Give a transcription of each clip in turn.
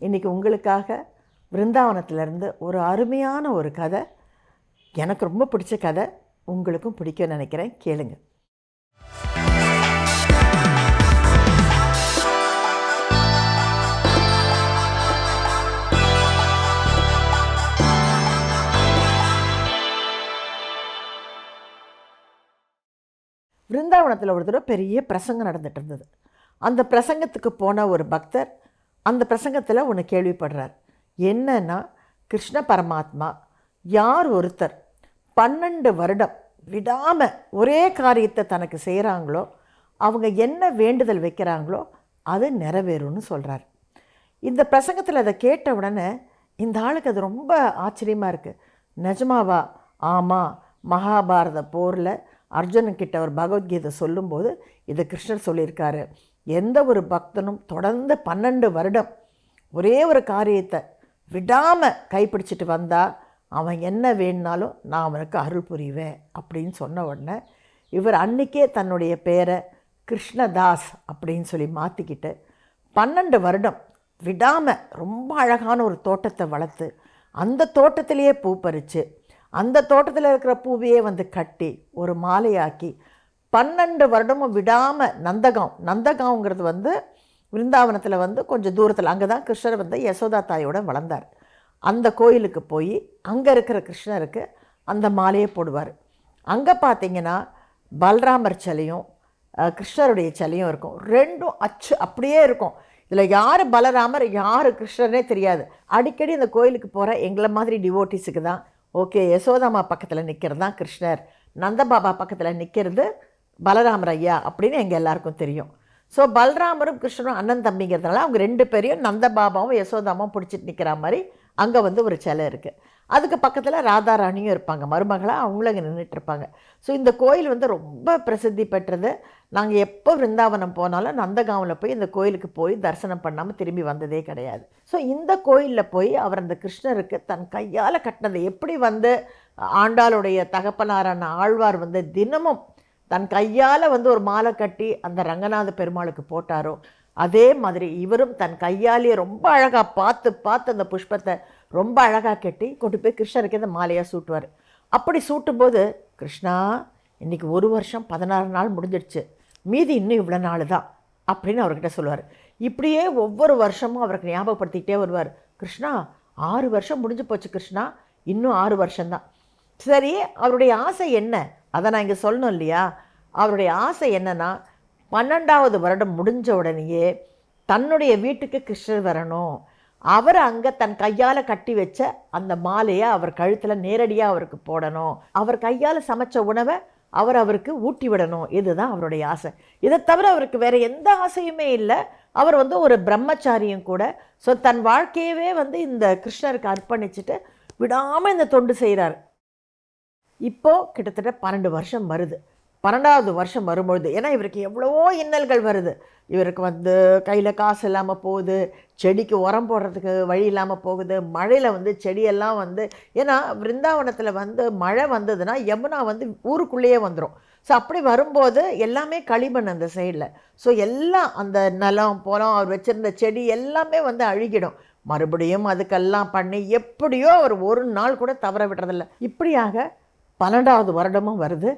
இன்றைக்கி உங்களுக்காக பிருந்தாவனத்திலேருந்து ஒரு அருமையான ஒரு கதை எனக்கு ரொம்ப பிடிச்ச கதை உங்களுக்கும் பிடிக்கும்னு நினைக்கிறேன். கேளுங்க. பிருந்தாவனத்தில் ஒரு தடவை பெரிய பிரசங்கம் நடந்துகிட்டு இருந்தது. அந்த பிரசங்கத்துக்கு போன ஒரு பக்தர் அந்த பிரசங்கத்தில் ஒன்று கேள்விப்படுறார். என்னன்னா கிருஷ்ண பரமாத்மா யார் ஒருத்தர் பன்னெண்டு வருடம் விடாமல் ஒரே காரியத்தை தனக்கு செய்கிறாங்களோ அவங்க என்ன வேண்டுதல் வைக்கிறாங்களோ அது நிறைவேறும்னு சொல்கிறார் இந்த பிரசங்கத்தில் அதை கேட்ட உடனே இந்த ஆளுக்கு அது ரொம்ப ஆச்சரியமாக இருக்குது நிஜமாவா? ஆமாம் மகாபாரத போரில் அர்ஜுனன் கிட்ட ஒரு பகவத்கீதை சொல்லும்போது இதை கிருஷ்ணர் சொல்லியிருக்காரு. எந்த ஒரு பக்தனும் தொடர்ந்து பன்னெண்டு வருடம் ஒரே ஒரு காரியத்தை விடாமல் கைப்பிடிச்சிட்டு வந்தால் அவன் என்ன வேணுனாலும் நான் அவனுக்கு அருள் புரிவேன் அப்படின்னு சொன்ன உடனே இவர் அன்னைக்கே தன்னுடைய பேரை கிருஷ்ணதாஸ் அப்படின்னு சொல்லி மாற்றிக்கிட்டு பன்னெண்டு வருடம் விடாமல் ரொம்ப அழகான ஒரு தோட்டத்தை வளர்த்து அந்த தோட்டத்திலேயே பூ பறித்து அந்த தோட்டத்தில் இருக்கிற பூவையே வந்து கட்டி ஒரு மாலையாக்கி பன்னெண்டு வருடமும் விடாமல் நந்தகம் நந்தகாங்கிறது வந்து விருந்தாவனத்தில் வந்து கொஞ்சம் தூரத்தில் அங்கே தான் கிருஷ்ணர் வந்து யசோதா தாயோட வளர்ந்தார். அந்த கோயிலுக்கு போய் அங்கே இருக்கிற கிருஷ்ணருக்கு அந்த மாலையை போடுவார். அங்கே பார்த்தீங்கன்னா பல்ராமர் சிலையும் கிருஷ்ணருடைய சிலையும் இருக்கும். ரெண்டும் அச்சு அப்படியே இருக்கும். இதில் யார் பலராமர் யார் கிருஷ்ணர்னே தெரியாது. அடிக்கடி இந்த கோயிலுக்கு போகிற எங்களை மாதிரி டிவோட்டிஸுக்கு தான். ஓகே யசோதாமா பக்கத்தில் நிற்கிறது தான் கிருஷ்ணர். நந்தபாபா பக்கத்தில் நிற்கிறது பலராமர் ஐயா அப்படின்னு எங்கள் எல்லாருக்கும் தெரியும். ஸோ பலராமரும் கிருஷ்ணரும் அண்ணன் தம்பிங்கிறதுனால அவங்க ரெண்டு பேரையும் நந்தபாபாவும் யசோதாமாவும் பிடிச்சிட்டு நிற்கிற மாதிரி அங்கே வந்து ஒரு சிலை இருக்குது அதுக்கு பக்கத்தில் ராதாராணியும் இருப்பாங்க. மருமகளாக அவங்களும் அங்கே நின்றுட்டுருப்பாங்க ஸோ இந்த கோயில் வந்து ரொம்ப பிரசித்தி பெற்றது. நாங்கள் எப்போ விருந்தாவனம் போனாலும் நந்தகாவில் போய் இந்த கோயிலுக்கு போய் தரிசனம் பண்ணாமல் திரும்பி வந்ததே கிடையாது. ஸோ இந்த கோயிலில் போய் அவர் அந்த கிருஷ்ணருக்கு தன் கையால் கட்டினதை எப்படி வந்து ஆண்டாளுடைய தகப்பனாரான ஆழ்வார் வந்து தினமும் தன் கையால் வந்து ஒரு மாலை கட்டி அந்த ரங்கநாத பெருமாளுக்கு போட்டாரோ அதே மாதிரி இவரும் தன் கையாலேயே ரொம்ப அழகாக பார்த்து பார்த்து அந்த புஷ்பத்தை ரொம்ப அழகாக கட்டி கொண்டு போய் கிருஷ்ணருக்கு இந்த மாலையாக சூட்டுவார். அப்படி சூட்டும்போது கிருஷ்ணா இன்னைக்கு ஒரு வருஷம் பதினாறு நாள் முடிஞ்சிடுச்சு. மீதி இன்னும் இவ்வளோ நாள் தான். அப்படின்னு அவர்கிட்ட சொல்லுவார். இப்படியே ஒவ்வொரு வருஷமும் அவருக்கு ஞாபகப்படுத்திக்கிட்டே வருவார். கிருஷ்ணா ஆறு வருஷம் முடிஞ்சு போச்சு கிருஷ்ணா. இன்னும் ஆறு வருஷம்தான். சரி அவருடைய ஆசை என்ன? அதை நான் இங்கே சொல்லணும் இல்லையா? அவருடைய ஆசை என்னென்னா பன்னெண்டாவது வருடம் முடிஞ்ச உடனேயே தன்னுடைய வீட்டுக்கு கிருஷ்ணர் வரணும். அவர் அங்கே தன் கையால் கட்டி வச்ச அந்த மாலையை அவர் கழுத்தில் நேரடியாக அவருக்கு போடணும். அவர் கையால் சமைச்ச உணவை அவர் அவருக்கு ஊட்டி விடணும். இதுதான் அவருடைய ஆசை. இதை தவிர அவருக்கு வேறு எந்த ஆசையுமே இல்லை. அவர் வந்து ஒரு பிரம்மச்சாரியும் கூட. ஸோ தன் வாழ்க்கையவே வந்து இந்த கிருஷ்ணருக்கு அர்ப்பணிச்சுட்டு விடாமல் இந்த தொண்டு செய்கிறார் இப்போ கிட்டத்தட்ட பன்னெண்டு வருஷம் வருது. பன்னெண்டாவது வருஷம் வரும்பொழுது ஏன்னா இவருக்கு எவ்வளவோ இன்னல்கள் வருது. இவருக்கு வந்து கையில் காசு இல்லாமல் போகுது செடிக்கு உரம் போடுறதுக்கு வழி இல்லாமல் போகுது மழையில் வந்து செடியெல்லாம் வந்து ஏன்னா பிருந்தாவனத்தில் வந்து மழை வந்ததுன்னா யமுனா வந்து ஊருக்குள்ளேயே வந்துடும் ஸோ அப்படி வரும்போது எல்லாமே களிமண் அந்த சைடில் ஸோ எல்லாம் அந்த நிலம் போலம் அவர் வச்சுருந்த செடி எல்லாமே வந்து அழுகிடும். மறுபடியும் அதுக்கெல்லாம் பண்ணி எப்படியோ அவர் ஒரு நாள் கூட தவற விடுறதில்ல. இப்படியாக பன்னெண்டாவது வருடமும் வருது.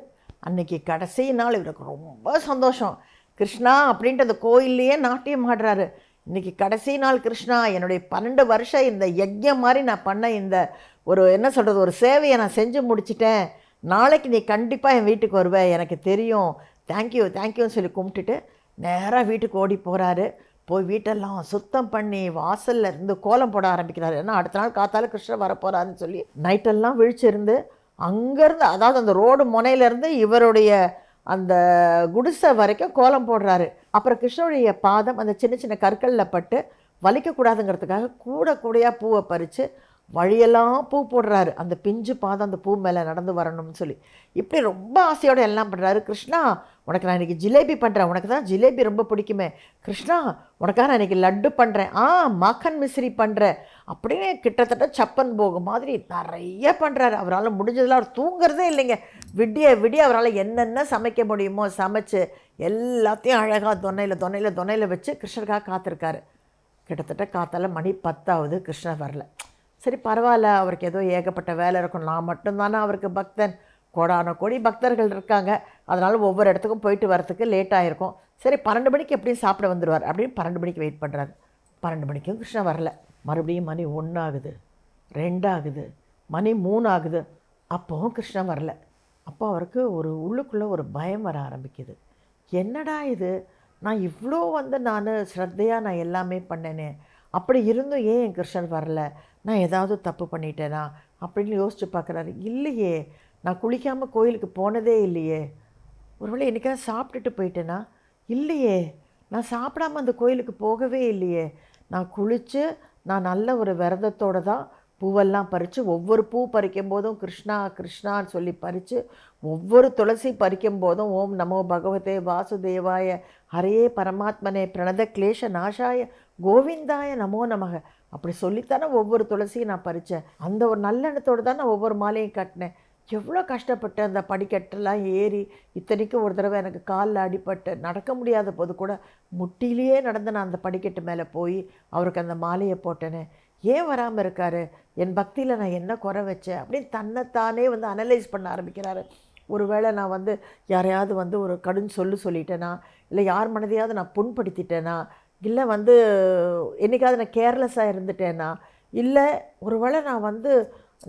அன்றைக்கி கடைசி நாள் இவருக்கு ரொம்ப சந்தோஷம். கிருஷ்ணா அப்படின்ட்டு அந்த கோயில்லையே நாட்டியம் ஆடுறாரு. இன்றைக்கி கடைசி நாள் கிருஷ்ணா என்னுடைய பன்னெண்டு வருஷம் இந்த யஜ்யம் மாதிரி நான் பண்ண இந்த ஒரு என்ன சொல்கிறது ஒரு சேவையை நான் செஞ்சு முடிச்சிட்டேன். நாளைக்கு நீ கண்டிப்பாக என் வீட்டுக்கு வருவ எனக்கு தெரியும். தேங்க்யூ தேங்க்யூன்னு சொல்லி கும்பிட்டுட்டு நேராக வீட்டுக்கு ஓடி போகிறாரு போய் வீட்டெல்லாம் சுத்தம் பண்ணி வாசல்ல இருந்து கோலம் போட ஆரம்பிக்கிறாரு. ஏன்னா அடுத்த நாள் காத்தால கிருஷ்ணர் வரப்போகிறாருன்னு சொல்லி நைட்டெல்லாம் விழிச்சிருந்து அங்கேருந்து அதாவது அந்த ரோடு முனையிலேருந்து இவருடைய அந்த குடிசை வரைக்கும் கோலம் போடுறாரு. அப்புறம் கிருஷ்ணனுடைய பாதம் அந்த சின்ன சின்ன கற்களில் பட்டு வலிக்கக்கூடாதுங்கிறதுக்காக கூட கூடையாக பூவை பறித்து வழியெல்லாம் பூ போடுறாரு. அந்த பிஞ்சு பாதம் அந்த பூ மேலே நடந்து வரணும்னு சொல்லி. இப்படி ரொம்ப ஆசையோடு எல்லாம் பண்ணுறாரு கிருஷ்ணா உனக்கு நான் இன்றைக்கி ஜிலேபி பண்ணுறேன் உனக்கு தான் ஜிலேபி ரொம்ப பிடிக்குமே. கிருஷ்ணா உனக்காக நான் இன்றைக்கி லட்டு பண்ணுறேன் ஆ மாக்கன் மிஸ்ரி பண்ணுறேன் அப்படின்னு கிட்டத்தட்ட சப்பன் போகும் மாதிரி நிறைய பண்ணுறாரு அவரால் முடிஞ்சதெல்லாம் அவர் தூங்குறதே இல்லைங்க. விடிய விடிய அவரால் என்னென்ன சமைக்க முடியுமோ சமைச்சு எல்லாத்தையும் அழகாக தொன்னையில் தொன்னையில் தொன்னையில் வச்சு கிருஷ்ணருக்காக காத்திருக்காரு. கிட்டத்தட்ட காத்தால் மணி பத்தாவது கிருஷ்ணர் வரல. சரி பரவாயில்ல அவருக்கு ஏதோ ஏகப்பட்ட வேலை இருக்கும். நான் மட்டும்தானே அவருக்கு பக்தன். கோடான கோடி பக்தர்கள் இருக்காங்க. அதனால் ஒவ்வொரு இடத்துக்கும் போயிட்டு வரத்துக்கு லேட் ஆகிருக்கும் சரி பன்னெண்டு மணிக்கு எப்படியும் சாப்பிட வந்துடுவார் அப்படின்னு பன்னெண்டு மணிக்கு வெயிட் பண்ணுறாரு பன்னெண்டு மணிக்கும் கிருஷ்ணன் வரல. மறுபடியும் மணி ஒன்று ஆகுது ரெண்டாகுது மணி மூணு ஆகுது அப்போவும் கிருஷ்ணன் வரல. அப்போ அவருக்கு ஒரு உள்ளுக்குள்ளே ஒரு பயம் வர ஆரம்பிக்குது. என்னடா இது? நான் இவ்வளோ வந்து நான் ஸ்ரத்தையாக நான் எல்லாமே பண்ணேனே. அப்படி இருந்தும் ஏன் என் கிருஷ்ணன் வரல? நான் ஏதாவது தப்பு பண்ணிட்டேனா? அப்படின்னு யோசிச்சு பார்க்குறாரு. இல்லையே நான் குளிக்காமல் கோயிலுக்கு போனதே இல்லையே. ஒருவேளை என்னைக்காவது சாப்பிட்டுட்டு போயிட்டேனா? இல்லையே நான் சாப்பிடாம அந்த கோயிலுக்கு போகவே இல்லையே. நான் குளித்து நான் நல்ல ஒரு விரதத்தோடு தான் பூவெல்லாம் பறித்து ஒவ்வொரு பூ பறிக்கும் போதும் கிருஷ்ணா கிருஷ்ணான்னு சொல்லி பறித்து ஒவ்வொரு துளசி பறிக்கும் போதும் ஓம் நமோ பகவதே வாசுதேவாய ஹரே பரமாத்மனே பிரணத கிளேஷ நாசாய கோவிந்தாய நமோ நமக. அப்படி சொல்லித்தானே ஒவ்வொரு துளசியும் நான் பறித்தேன் அந்த ஒரு நல்லெண்ணத்தோடு தான் நான் ஒவ்வொரு மாலையும் கட்டினேன். எவ்வளோ கஷ்டப்பட்டு அந்த படிக்கட்டெல்லாம் ஏறி இத்தனைக்கும் ஒரு தடவை எனக்கு காலில் அடிபட்டு நடக்க முடியாத போது கூட முட்டிலேயே நடந்து நான் அந்த படிக்கட்டு மேலே போய் அவருக்கு அந்த மாலையை போட்டேனே. ஏன் வராமல் இருக்காரு? என் பக்தியில் நான் என்ன குறை வச்சேன்? அப்படின்னு தன்னைத்தானே வந்து அனலைஸ் பண்ண ஆரம்பிக்கிறாரு. ஒருவேளை நான் வந்து யாரையாவது வந்து ஒரு கடும் சொல்லு சொல்லிட்டேனா? இல்லை யார் மனதையாவது நான் புண்படுத்திட்டேனா? இல்லை வந்து என்னைக்காவது நான் கேர்லெஸ்ஸாக இருந்துட்டேன்னா இல்லை ஒருவேளை நான் வந்து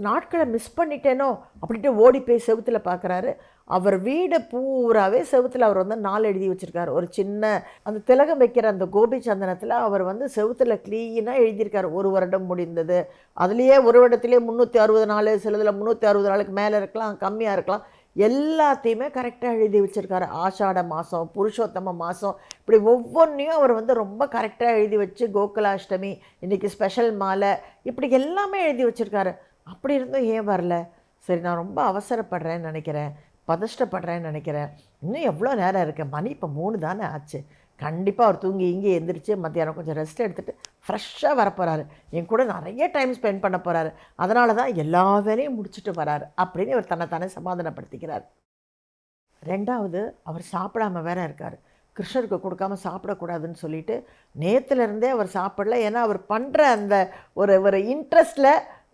நாட்களை மிஸ் பண்ணிட்டேனோ அப்படின்ட்டு ஓடி போய் செவுத்தில் பார்க்குறாரு அவர் வீடு பூராவே செவுத்தில் அவர் வந்து நாள் எழுதி வச்சுருக்காரு. ஒரு சின்ன அந்த திலகம் வைக்கிற அந்த கோபி சந்தனத்தில் அவர் வந்து செவுத்தில் க்ளீனாக எழுதியிருக்கார். ஒரு வருடம் முடிந்தது. அதுலேயே ஒரு வருடத்துலேயே முந்நூற்றி அறுபது நாள் சிலதில் முந்நூற்றி அறுபது நாளுக்கு மேலே இருக்கலாம் கம்மியாக இருக்கலாம். எல்லாத்தையுமே கரெக்டாக எழுதி வச்சுருக்காரு. ஆஷாட மாதம் புருஷோத்தம மாதம் இப்படி ஒவ்வொன்றையும் அவர் வந்து ரொம்ப கரெக்டாக எழுதி வச்சு கோகுலாஷ்டமி இன்றைக்கி ஸ்பெஷல் மாலை இப்படி எல்லாமே எழுதி வச்சுருக்காரு. அப்படி இருந்தும் ஏன் வரல? சரி நான் ரொம்ப அவசரப்படுறேன்னு நினைக்கிறேன் பதஷ்டப்படுறேன்னு நினைக்கிறேன். இன்னும் எவ்வளோ நேரம் இருக்கு? மணி இப்போ மூணு தானே ஆச்சு. கண்டிப்பாக அவர் தூங்கி இங்கே எந்திரிச்சு மத்தியானம் கொஞ்சம் ரெஸ்ட் எடுத்துகிட்டு ஃப்ரெஷ்ஷாக வரப்போகிறாரு என் கூட நிறைய டைம் ஸ்பெண்ட் பண்ண போகிறாரு அதனால தான் எல்லா வேலையும் முடிச்சுட்டு வராரு அப்படின்னு இவர் தன்னைத்தானே சமாதானப்படுத்திக்கிறார். ரெண்டாவது அவர் சாப்பிடாம வேற இருக்கார். கிருஷ்ணருக்கு கொடுக்காம சாப்பிடக்கூடாதுன்னு சொல்லிட்டு நேற்றுலேருந்தே அவர் சாப்பிடல. ஏன்னா அவர் பண்ணுற அந்த ஒரு ஒரு இன்ட்ரெஸ்டில்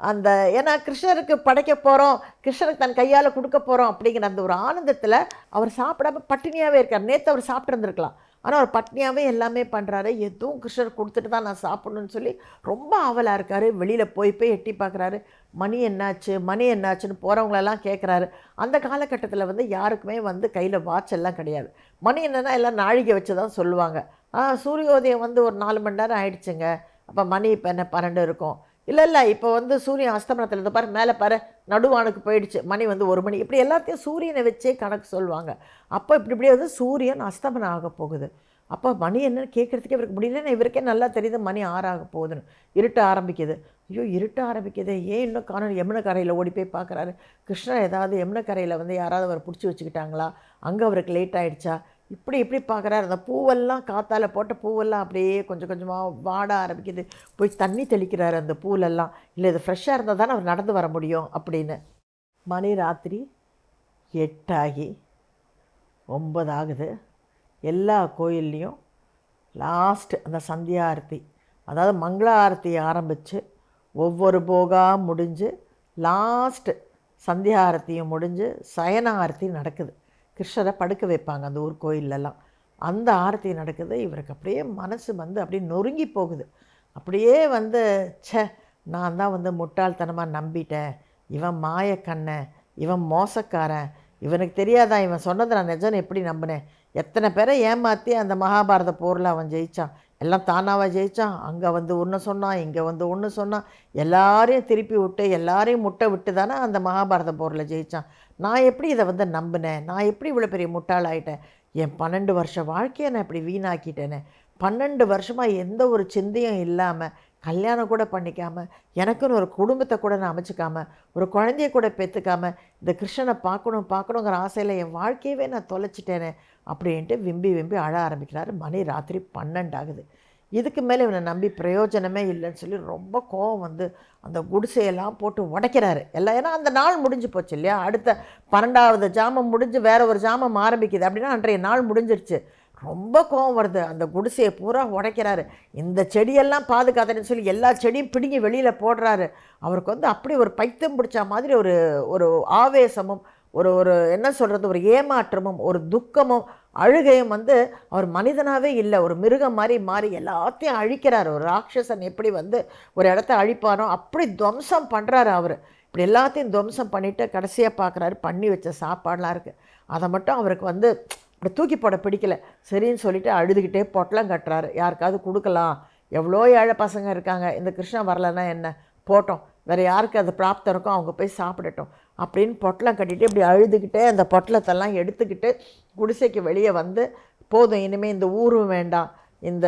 அந்த ஏன்னா கிருஷ்ணருக்கு படைக்க போகிறோம் கிருஷ்ணருக்கு தன் கையால் கொடுக்க போகிறோம் அப்படிங்கிற அந்த ஒரு ஆனந்தத்தில் அவர் சாப்பிடாம பட்டினியாகவே இருக்கார். நேற்று அவர் சாப்பிட்ருந்துருக்கலாம் ஆனால் அவர் பட்னியாகவே எல்லாமே பண்ணுறாரு எதுவும் கிருஷ்ணர் கொடுத்துட்டு தான் நான் சாப்பிட்ணுன்னு சொல்லி ரொம்ப ஆவலாக இருக்கார். வெளியில் போய் போய் எட்டி பார்க்குறாரு. மணி என்னாச்சு மணி என்னாச்சுன்னு போகிறவங்களெல்லாம் கேட்குறாரு அந்த காலகட்டத்தில் வந்து யாருக்குமே வந்து கையில் வாட்ச் எல்லாம் கிடையாது. மணி என்னென்னா எல்லாம் நாழிகை வச்சு தான் சொல்லுவாங்க. சூரியோதயம் வந்து ஒரு நாலு மணி நேரம் ஆயிடுச்சுங்க. அப்போ மணி இப்போ என்ன பன்னெண்டு இருக்கும்? இல்லை இல்லை இப்போ வந்து சூரியன் அஸ்தமனத்தில் இருந்து பாரு மேலே பாரு நடுவானுக்கு போயிடுச்சு மணி வந்து ஒரு மணி. இப்படி எல்லாத்தையும் சூரியனை வச்சே கணக்கு சொல்லுவாங்க. அப்போ இப்படி இப்படி வந்து சூரியன் அஸ்தமனம் ஆக போகுது. அப்போ மணி என்னன்னு கேட்குறதுக்கே இவருக்கு முடியலன்னு இவருக்கே நல்லா தெரியுது மணி ஆறாக போகுதுன்னு. இருட்ட ஆரம்பிக்குது. ஐயோ இருட்ட ஆரம்பிக்குது ஏன் இன்னும் காணும்? யமுன கரையில் ஓடி போய் பார்க்குறாரு கிருஷ்ணர் ஏதாவது யமுன கரையில் வந்து யாராவது அவர் பிடிச்சி வச்சுக்கிட்டாங்களா? அங்கே அவருக்கு லேட் ஆகிடுச்சா இப்படி இப்படி பார்க்குறாரு. அந்த பூவெல்லாம் காற்றால் போட்ட பூவெல்லாம் அப்படியே கொஞ்சம் கொஞ்சமாக வாட ஆரம்பிக்குது. போய் தண்ணி தெளிக்கிறாரு அந்த பூலெல்லாம் இல்லை இது ஃப்ரெஷ்ஷாக இருந்தால் தானே அவர் நடந்து வர முடியும் அப்படின்னு. மணி ராத்திரி எட்டாகி ஒன்பது ஆகுது. எல்லா கோயில்லையும் லாஸ்ட் அந்த சந்தியா ஆரத்தி அதாவது மங்கள ஆரத்தி ஆரம்பித்து ஒவ்வொரு போகா முடிஞ்சு லாஸ்ட்டு சந்தியா ஆரத்தியும் முடிஞ்சு சயன ஆரத்தி நடக்குது. கிருஷ்ணரை படுக்க வைப்பாங்க அந்த ஊர் கோயிலெல்லாம் அந்த ஆரத்தி நடக்குது இவருக்கு அப்படியே மனசு வந்து அப்படியே நொறுங்கி போகுது. அப்படியே வந்து சே நான் தான் வந்து முட்டாள்தனமாக நம்பிட்டேன். இவன் மாயக்கண்ணன் இவன் மோசக்காரன். இவனுக்கு தெரியாதா இவன் சொன்னதை நான் நிஜம்னு எப்படி நம்பினேன்? எத்தனை பேரை ஏமாற்றி அந்த மகாபாரத போரில் அவன் ஜெயித்தான் எல்லாம் தானாவாக ஜெயித்தான் அங்கே வந்து ஒன்று சொன்னான் இங்கே வந்து ஒன்று சொன்னான். எல்லாரையும் திருப்பி விட்டு எல்லாரையும் முட்டை விட்டு தானே அந்த மகாபாரத போரில் ஜெயித்தான் நான் எப்படி இதை வந்து நம்பினேன்? நான் எப்படி இவ்வளோ பெரிய முட்டாளாயிட்டேன் என் பன்னெண்டு வருஷ வாழ்க்கையை நான் இப்படி வீணாக்கிட்டேனே. பன்னெண்டு வருஷமாக எந்த ஒரு சிந்தையும் இல்லாமல் கல்யாணம் கூட பண்ணிக்காமல் எனக்குன்னு ஒரு குடும்பத்தை கூட நான் அமைச்சிக்காமல் ஒரு குழந்தைய கூட பெற்றுக்காம இந்த கிருஷ்ணனை பார்க்கணும் பார்க்கணுங்கிற ஆசையில் என் வாழ்க்கையவே நான் தொலைச்சிட்டேனே அப்படின்ட்டு விம்பி விம்பி அழ ஆரம்பிக்கிறாரு. மணி ராத்திரி பன்னெண்டு ஆகுது இதுக்கு மேலே இவனை நம்பி பிரயோஜனமே இல்லைன்னு சொல்லி ரொம்ப கோவம் வந்து அந்த குடிசையெல்லாம் போட்டு உடைக்கிறாரு. எல்லாம் ஏன்னா அந்த நாள் முடிஞ்சு போச்சு இல்லையா? அடுத்த பன்னெண்டாவது ஜாமம் முடிஞ்சு வேற ஒரு ஜாமம் ஆரம்பிக்குது. அப்படின்னா அன்றைய நாள் முடிஞ்சிருச்சு. ரொம்ப கோவம் வருது. அந்த குடிசையை பூரா உடைக்கிறாரு. இந்த செடியெல்லாம் பாதுகாத்தேன்னு சொல்லி எல்லா செடியும் பிடுங்கி வெளியில் போடுறாரு. அவருக்கு வந்து அப்படி ஒரு பைத்தியம் பிடிச்ச மாதிரி ஒரு ஒரு ஆவேசமும் ஒரு ஒரு என்ன சொல்கிறது ஒரு ஏமாற்றமும் ஒரு துக்கமும் அழுகையும் வந்து அவர் மனிதனாகவே இல்லை. ஒரு மிருகம் மாதிரி மாறி எல்லாத்தையும் அழிக்கிறார். ஒரு ராட்சசன் எப்படி வந்து ஒரு இடத்த அழிப்பாரோ அப்படி துவம்சம் பண்ணுறாரு அவர். இப்படி எல்லாத்தையும் துவம்சம் பண்ணிவிட்டு கடைசியாக பார்க்குறாரு பண்ணி வச்ச சாப்பாடெலாம் இருக்குது அதை மட்டும் அவருக்கு வந்து இப்படி தூக்கி போட பிடிக்கல. சரின்னு சொல்லிட்டு அழுதுகிட்டே பொட்டலம் கட்டுறாரு. யாருக்காவது கொடுக்கலாம். எவ்வளோ ஏழை பசங்க இருக்காங்க. இந்த கிருஷ்ணன் வரலன்னா என்ன? போட்டோம். வேறு யாருக்கு அது பிராப்தம் இருக்கோ அவங்க போய் சாப்பிடட்டும். அப்படின்னு பொட்டலம் கட்டிட்டு இப்படி அழுதுகிட்டே அந்த பொட்டலத்தெல்லாம் எடுத்துக்கிட்டு குடிசைக்கு வெளியே வந்து போதும் இனிமேல் இந்த ஊரும் வேண்டாம். இந்த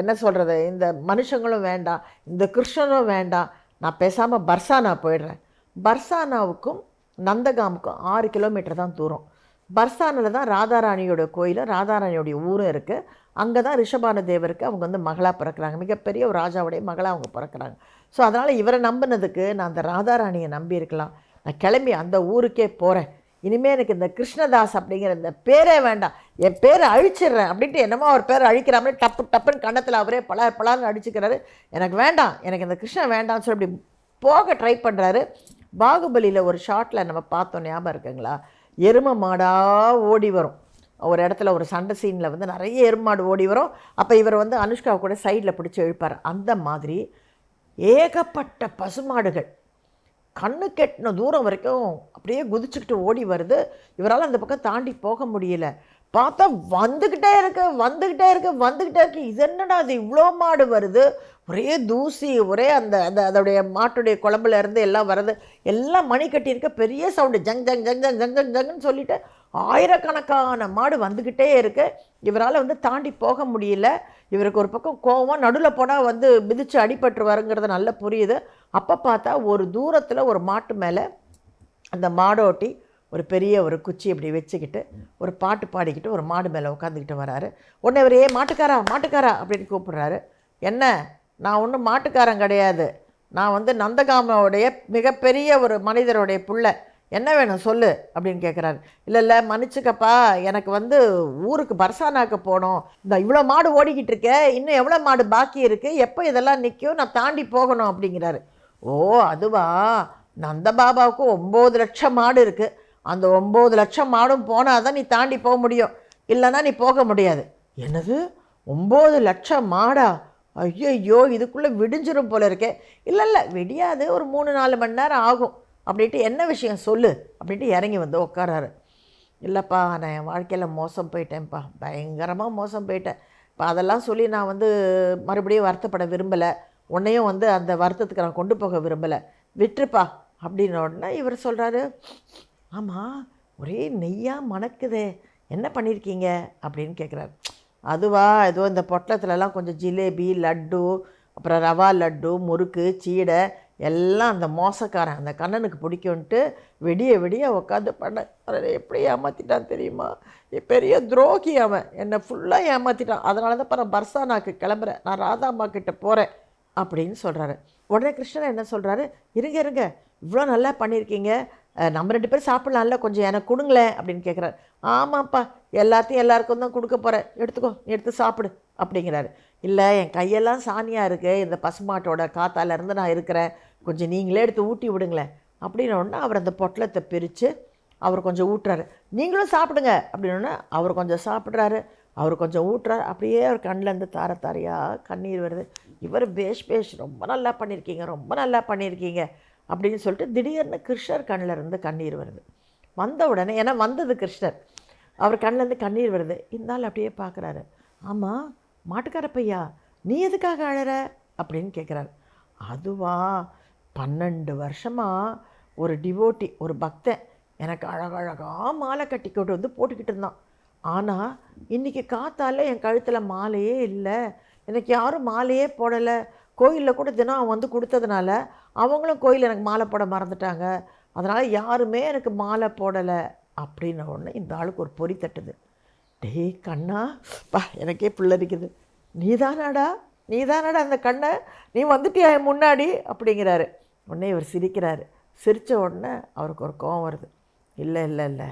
என்ன சொல்கிறது இந்த மனுஷங்களும் வேண்டாம். இந்த கிருஷ்ணனும் வேண்டாம். நான் பேசாமல் பர்சானா போயிடுறேன். பர்சானாவுக்கும் நந்தகாமுக்கும் ஆறு கிலோமீட்டர் தான் தூரம். பர்சானில் தான் ராதாராணியோட கோயிலும் ராதாராணியோடைய ஊரும் இருக்குது அங்கே தான் ரிஷபான தேவருக்கு அவங்க வந்து மகளாக பிறக்கிறாங்க. மிகப்பெரிய ஒரு ராஜாவுடைய மகளாக அவங்க பிறக்கிறாங்க. ஸோ அதனால் இவரை நம்பினதுக்கு நான் அந்த ராதாராணியை நம்பியிருக்கலாம் நான் கிளம்பி அந்த ஊருக்கே போகிறேன் இனிமேல் எனக்கு இந்த கிருஷ்ணதாஸ் அப்படிங்கிற இந்த பேரே வேண்டாம். என் பேரை அழிச்சிடுறேன் அப்படின்ட்டு என்னமோ அவர் பேரை அழிக்கிற மாதிரி டப்பு டப்புன்னு கண்ணத்தில் அவரே பல பலான்னு அடிச்சுக்கிறாரு. எனக்கு வேண்டாம். எனக்கு இந்த கிருஷ்ணன் வேண்டாம்னு சொல்லி இப்படி போக ட்ரை பண்ணுறாரு பாகுபலியில் ஒரு ஷாட்டில் நம்ம பார்த்தோம். ஞாபகம் இருக்குங்களா? எரும மாடாக ஓடி வரும். ஒரு இடத்துல ஒரு சண்டை சீனில் வந்து நிறைய எருமாடு ஓடி வரும். அப்போ இவர் வந்து அனுஷ்காவை கூட சைடில் பிடிச்சி இழுப்பார். அந்த மாதிரி ஏகப்பட்ட பசுமாடுகள் கண்ணு கெட்டின தூரம் வரைக்கும் அப்படியே குதிச்சுக்கிட்டு ஓடி வருது. இவரால் அந்த பக்கம் தாண்டி போக முடியல. பார்த்தா வந்துக்கிட்டே இருக்கு வந்துக்கிட்டே இருக்கு வந்துக்கிட்டே இருக்கு. இது என்னடா அது இவ்வளோ மாடு வருது. ஒரே தூசி ஒரே அந்த அந்த அதோடைய மாட்டுடைய குழம்புல இருந்து எல்லாம் வருது. எல்லாம் மணி கட்டியிருக்க பெரிய சவுண்டு ஜங் ஜங் ஜங் ஜங் ஜங் ஜங் ஜங்னு சொல்லிட்டு ஆயிரக்கணக்கான மாடு வந்துக்கிட்டே இருக்கு. இவரால் வந்து தாண்டி போக முடியல. இவருக்கு ஒரு பக்கம் கோவம் நடுவில் போனால் வந்து மிதித்து அடிபட்டுருவாருங்கிறது நல்லா புரியுது. அப்போ பார்த்தா ஒரு தூரத்தில் ஒரு மாட்டு மேலே அந்த மாடோட்டி ஒரு பெரிய ஒரு குச்சி இப்படி வச்சுக்கிட்டு ஒரு பாட்டு பாடிக்கிட்டு ஒரு மாடு மேலே உட்காந்துக்கிட்டு வராரு. உடனே இவர் ஏ மாட்டுக்காரா மாட்டுக்காரா? அப்படின்னு கூப்பிடுறாரு. என்ன? நான் ஒன்றும் மாட்டுக்காரன் கிடையாது. நான் வந்து நந்தகாமனுடைய மிகப்பெரிய ஒரு மனிதருடைய பிள்ளை. என்ன வேணும் சொல்லு அப்படின்னு கேட்குறாரு இல்லை இல்லை மன்னிச்சுக்கப்பா. எனக்கு வந்து ஊருக்கு பர்சானாக்க போகணும். இந்த இவ்வளோ மாடு ஓடிக்கிட்டு இருக்கே. இன்னும் எவ்வளோ மாடு பாக்கி இருக்குது எப்போ இதெல்லாம் நிற்கும் நான் தாண்டி போகணும் அப்படிங்கிறாரு. ஓ அதுவா? நந்த பாபாவுக்கு ஒம்பது லட்சம் மாடு இருக்குது அந்த ஒம்பது லட்சம் மாடும் போனால் தான் நீ தாண்டி போக முடியும். இல்லைன்னா நீ போக முடியாது. என்னது? ஒம்பது லட்சம் மாடா? ஐயோ இதுக்குள்ளே விடிஞ்சிரும் போல இருக்கே. இல்லை இல்லை விடியாது. ஒரு மூணு நாலு மணி நேரம் ஆகும். அப்படின்ட்டு என்ன விஷயம் சொல்லு அப்படின்ட்டு இறங்கி வந்து உட்காராரு இல்லைப்பா நான் என் வாழ்க்கையில் மோசம் போயிட்டேன்ப்பா. பயங்கரமாக மோசம் போயிட்டேன். இப்போ அதெல்லாம் சொல்லி நான் வந்து மறுபடியும் வருத்தப்பட விரும்பலை. உன்னையும் வந்து அந்த வருத்தத்துக்கு நான் கொண்டு போக விரும்பலை. விட்டுருப்பா அப்படின்ன உடனே இவர் சொல்கிறாரு ஆமாம் ஒரே நெய்யாக மணக்குதே. என்ன பண்ணியிருக்கீங்க அப்படின்னு கேட்குறாரு அதுவா ஏதோ இந்த பொட்டலத்துலலாம் கொஞ்சம் ஜிலேபி லட்டு அப்புறம் ரவா லட்டு முறுக்கு சீடை எல்லாம் அந்த மோசக்காரன் அந்த கண்ணனுக்கு பிடிக்கும்ன்ட்டு வெடிய விடிய உட்காந்து பண்ண. அவரை எப்படி ஏமாற்றிட்டான் தெரியுமா? பெரிய துரோகி அவன். என்னை ஃபுல்லாக ஏமாற்றிட்டான் அதனால தான் நான் பர்சானாக்கு கிளம்புறேன். நான் ராதாம்மா கிட்ட போகிறேன் அப்படின்னு சொல்கிறாரு உடனே கிருஷ்ணன் என்ன சொல்கிறாரு இருங்க இருங்க. இவ்வளோ நல்லா பண்ணியிருக்கீங்க. நம்ம ரெண்டு பேரும் சாப்பிட்லாம்ல கொஞ்சம் எனக்கு கொடுங்களேன் அப்படின்னு கேட்குறாரு ஆமாப்பா எல்லாத்தையும் எல்லாருக்கும் தான் கொடுக்க போகிறேன் எடுத்துக்கோ நீ எடுத்து சாப்பிடு அப்படிங்கிறாரு. இல்லை என் கையெல்லாம் சாணியாக இருக்குது இந்த பசுமாட்டோட காத்தாலேருந்து நான் இருக்கிறேன். கொஞ்சம் நீங்களே எடுத்து ஊட்டி விடுங்களேன். அப்படின்னோடனே அவர் அந்த பொட்டலத்தை பிரித்து அவர் கொஞ்சம் ஊட்டுறாரு. நீங்களும் சாப்பிடுங்க. அப்படின்னோடனே அவர் கொஞ்சம் சாப்பிட்றாரு. அவர் கொஞ்சம் ஊட்டுறாரு. அப்படியே அவர் கண்ணிலேருந்து தார தாரையாக கண்ணீர் வருது. இவர் பேஷ் பேஷ் ரொம்ப நல்லா பண்ணியிருக்கீங்க ரொம்ப நல்லா பண்ணியிருக்கீங்க அப்படின்னு சொல்லிட்டு திடீர்னு கிருஷ்ணர் கண்ணில் இருந்து கண்ணீர் வருது. வந்த உடனே ஏன்னா வந்தது கிருஷ்ணர். அவர் கண்ணிலேருந்து கண்ணீர் வருது. இருந்தாலும் அப்படியே பார்க்குறாரு ஆமாம் மாட்டுக்கார பையா நீ எதுக்காக அழற? அப்படின்னு கேட்குறாரு அதுவா பன்னெண்டு வருஷமாக ஒரு டிவோட்டி ஒரு பக்தன் எனக்கு அழகழகாக மாலை கட்டி கொண்டு வந்து போட்டுக்கிட்டு இருந்தான். ஆனால் இன்றைக்கி காத்தால் என் கழுத்தில் மாலையே இல்லை. எனக்கு யாரும் மாலையே போடலை. கோயிலில் கூட தினம் அவன் வந்து கொடுத்ததுனால அவங்களும் கோயில் எனக்கு மாலை போட மறந்துட்டாங்க. அதனால் யாருமே எனக்கு மாலை போடலை அப்படின்ன உடனே இந்த ஆளுக்கு ஒரு பொறி தட்டுது. டேய் கண்ணா பா எனக்கே புள்ளரிக்குது நீ தானாடா நீ தானாடா அந்த கண்ணை? நீ வந்துட்டியா என் முன்னாடி? அப்படிங்கிறாரு. உடனே இவர் சிரிக்கிறார். சிரித்த உடனே அவருக்கு ஒரு கோவம் வருது. இல்லை இல்லை இல்லை.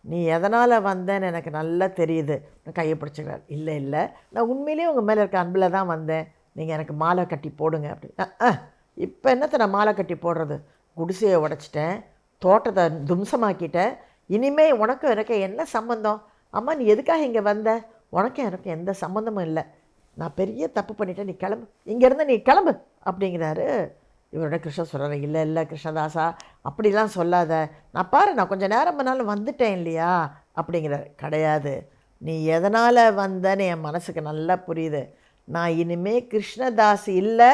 நீ எதனால் வந்தேன்னு எனக்கு நல்லா தெரியுது. கையை பிடிச்சிக்கிறார். இல்லை இல்லை. நான் உண்மையிலேயே உங்கள் மேலே இருக்க அன்பில் தான் வந்தேன். நீங்கள் எனக்கு மாலை கட்டி போடுங்க. அப்படின்னு. ஆ இப்போ என்னத்தை நான் மாலை கட்டி போடுறது? குடிசையை உடைச்சிட்டேன். தோட்டத்தை தும்சமாக்கிட்டேன். இனிமே உனக்கும் எனக்கு என்ன சம்மந்தம் அம்மா நீ எதுக்காக இங்கே வந்த? உனக்கும் எனக்கு எந்த சம்மந்தமும் இல்லை. நான் பெரிய தப்பு பண்ணிட்டேன். நீ கிளம்பு. இங்கேருந்து நீ கிளம்பு. அப்படிங்கிறாரு இவரோட கிருஷ்ண சொல்கிறாரு இல்லை இல்லை கிருஷ்ணதாசா அப்படிலாம் சொல்லாத. நான் பாரு நான் கொஞ்சம் நேரம் பண்ணாலும் வந்துட்டேன் இல்லையா? அப்படிங்கிறார். கிடையாது. நீ எதனால் வந்தன்னு என் மனசுக்கு நல்லா புரியுது. நான் இனிமே கிருஷ்ணதாஸ் இல்லை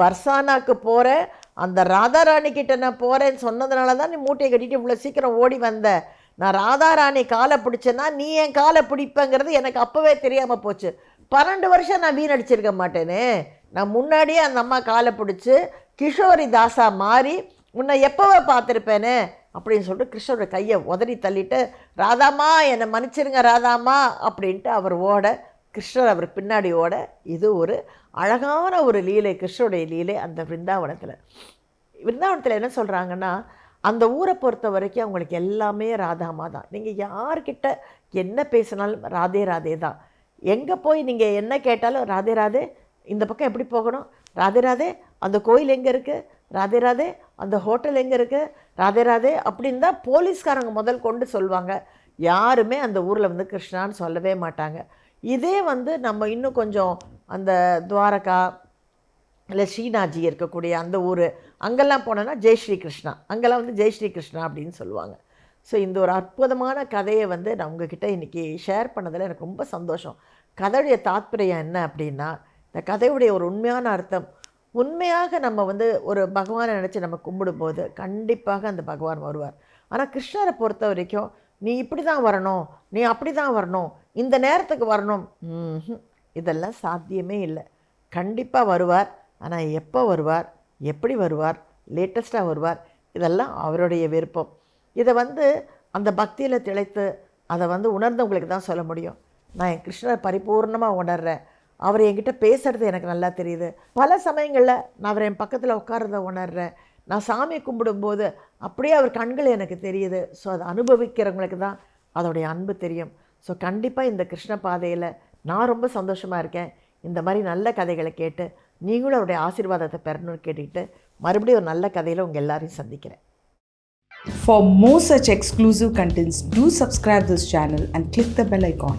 பர்சானாக்கு போகிறேன் அந்த ராதாராணி கிட்ட நான் போகிறேன்னு சொன்னதுனால தான் நீ மூட்டையை கட்டிட்டு இவ்வளோ சீக்கிரம் ஓடி வந்த. நான் ராதாராணி காலை பிடிச்சேன்னா நீ என் காலை பிடிப்பேங்கிறது எனக்கு அப்போவே தெரியாமல் போச்சு. பன்னெண்டு வருஷம் நான் வீணடிச்சிருக்க மாட்டேனே. நான் முன்னாடியே அந்த அம்மா காலை பிடிச்சி கிஷோரி தாசா மாறி உன்னை எப்போவே பார்த்துருப்பேனே? அப்படின்னு சொல்லிட்டு கிருஷ்ணரோட கையை உதறி தள்ளிட்டு ராதாமா என்னை மன்னிச்சிருங்க ராதாமா அப்படின்ட்டு அவர் ஓட கிருஷ்ணர் அவர் பின்னாடி ஓட இது ஒரு அழகான ஒரு லீலை கிருஷ்ணருடைய லீலை அந்த பிருந்தாவனத்தில் பிருந்தாவனத்தில் என்ன சொல்கிறாங்கன்னா அந்த ஊரை பொறுத்த வரைக்கும் அவங்களுக்கு எல்லாமே ராதாமா தான். நீங்கள் யார்கிட்ட என்ன பேசினாலும் ராதே ராதே தான். எங்கே போய் நீங்கள் என்ன கேட்டாலும் ராதே ராதே இந்த பக்கம் எப்படி போகணும்? ராதே ராதே அந்த கோயில் எங்கே இருக்குது ராதே ராதே அந்த ஹோட்டல் எங்கே இருக்குது ராதே ராதே அப்படின்னு தான் போலீஸ்காரங்க முதல் கொண்டு சொல்லுவாங்க யாருமே அந்த ஊரில் வந்து கிருஷ்ணான்னு சொல்லவே மாட்டாங்க. இதே வந்து நம்ம இன்னும் கொஞ்சம் அந்த துவாரகா இல்லை ஸ்ரீநாஜி இருக்கக்கூடிய அந்த ஊர் அங்கெல்லாம் போனோன்னா ஜெய் ஸ்ரீ கிருஷ்ணா. அங்கெல்லாம் வந்து ஜெய் ஸ்ரீ கிருஷ்ணா அப்படின்னு சொல்லுவாங்க. ஸோ இந்த ஒரு அற்புதமான கதையை வந்து நான் உங்ககிட்ட இன்றைக்கி ஷேர் பண்ணதில் எனக்கு ரொம்ப சந்தோஷம். கதையுடைய தாத்பரியம் என்ன அப்படின்னா இந்த கதையுடைய ஒரு உண்மையான அர்த்தம். உண்மையாக நம்ம வந்து ஒரு பகவானை நினச்சி நம்ம கும்பிடும்போது கண்டிப்பாக அந்த பகவான் வருவார். ஆனால் கிருஷ்ணரை பொறுத்த வரைக்கும் நீ இப்படி தான் வரணும் நீ அப்படி தான் வரணும் இந்த நேரத்துக்கு வரணும். இதெல்லாம் சாத்தியமே இல்லை. கண்டிப்பாக வருவார். ஆனால் எப்போ வருவார்? எப்படி வருவார்? லேட்டஸ்ட்டாக வருவார். இதெல்லாம் அவருடைய விருப்பம். இதை வந்து அந்த பக்தியில் திளைத்து அதை வந்து உணர்ந்தவங்களுக்கு தான் சொல்ல முடியும். நான் என் கிருஷ்ணரை பரிபூர்ணமாக உணர்கிறேன் அவர் என்கிட்ட பேசுகிறது எனக்கு நல்லா தெரியுது. பல சமயங்களில் நான் அவர் என் பக்கத்தில் உட்கார்றத உணர்றேன். நான் சாமி கும்பிடும்போது அப்படியே அவர் கண்கள் எனக்கு தெரியுது. ஸோ அதை அனுபவிக்கிறவங்களுக்கு தான் அதோடைய அன்பு தெரியும். ஸோ கண்டிப்பாக இந்த கிருஷ்ண பாதையில் நான் ரொம்ப சந்தோஷமாக இருக்கேன். இந்த மாதிரி நல்ல கதைகளை கேட்டு நீங்களும் அவருடைய ஆசீர்வாதத்தை பெறணும்னு கேட்டுக்கிட்டு மறுபடியும் ஒரு நல்ல கதையில் உங்கள் எல்லாரையும் சந்திக்கிறேன். For more such exclusive contents, do subscribe this channel and click the bell icon.